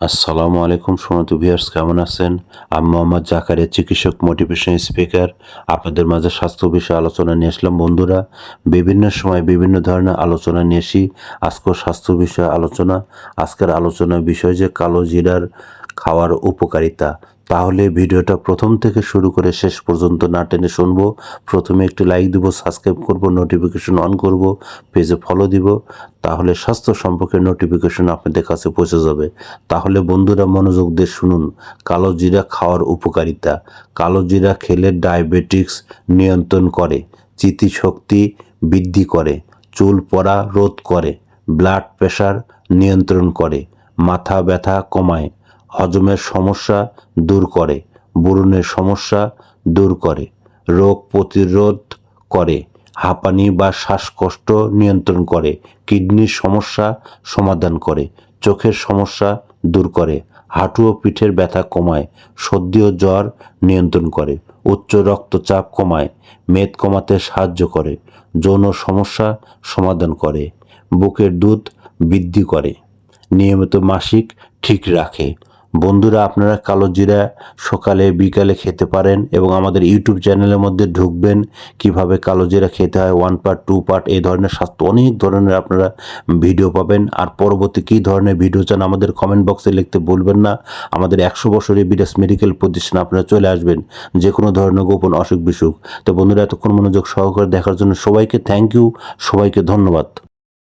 আসসালামু আলাইকুম সোনাতু ভিয়ার্স কেমন আছেন? আমি মোহাম্মদ জাকারিয়া, চিকিৎসক মোটিভেশন স্পিকার। আপনাদের মাঝে স্বাস্থ্য বিষয়ে আলোচনা নিয়ে আসলাম। বন্ধুরা, বিভিন্ন সময় বিভিন্ন ধরনের আলোচনা নিয়ে আসি। আজকের স্বাস্থ্য বিষয়ে আলোচনা। আজকের আলোচনার বিষয় যে কালো জিরার খাওয়ার উপকারিতা। তাহলে ভিডিওটা প্রথম থেকে শুরু করে শেষ পর্যন্ত না টেনে শুনব। প্রথমে একটি লাইক দিব সাবস্ক্রাইব করব নোটিফিকেশন অন করব পেজে ফলো দিব। তাহলে স্বাস্থ্য সম্পর্কে নোটিফিকেশন আপনাদের কাছে পৌঁছে যাবে। তাহলে বন্ধুরা মনোযোগ দিয়ে শুনুন। কালো জিরা খাওয়ার উপকারিতা। কালো জিরা খেলে ডায়াবেটিক্স নিয়ন্ত্রণ করে, স্মৃতিশক্তি বৃদ্ধি করে, চুল পড়া রোধ করে ব্লাড প্রেশার নিয়ন্ত্রণ করে, মাথা ব্যথা কমায় হজমের সমস্যা দূর করে, বুরনের সমস্যা দূর করে, রোগ প্রতিরোধ করে, হাঁপানি বা শ্বাসকষ্ট নিয়ন্ত্রণ করে, কিডনির সমস্যা সমাধান করে, চোখের সমস্যা দূর করে, হাঁটু ও পিঠের ব্যথা কমায়, সর্দি ও জ্বর নিয়ন্ত্রণ করে, উচ্চ রক্তচাপ কমায়, মেদ কমাতে সাহায্য করে, যৌন সমস্যা সমাধান করে, বুকের দুধ বৃদ্ধি করে, নিয়মিত মাসিক ঠিক রাখে। বন্ধুরা, আপনারা কালো জিরা সকালে, বিকালে খেতে পারেন এবং আমাদের ইউটিউব চ্যানেলের মধ্যে ঢুকবেন কীভাবে কালো জিরা খেতে হয় ওয়ান পার্ট টু পার্ট এই ধরনের স্বাস্থ্য, অনেক ধরনের আপনারা ভিডিও পাবেন। আর পরবর্তী কী ধরনের ভিডিও চান আমাদের কমেন্ট বক্সে লিখতে ভুলবেন না। আমাদের একশো বছরের বিরাস মেডিকেল প্রতিষ্ঠান আপনারা চলে আসবেন যে কোনো ধরনের গোপন অসুখ বিসুখ তো বন্ধুরা, এতক্ষণ মনোযোগ সহকারে দেখার জন্য সবাইকে থ্যাংক ইউ সবাইকে ধন্যবাদ।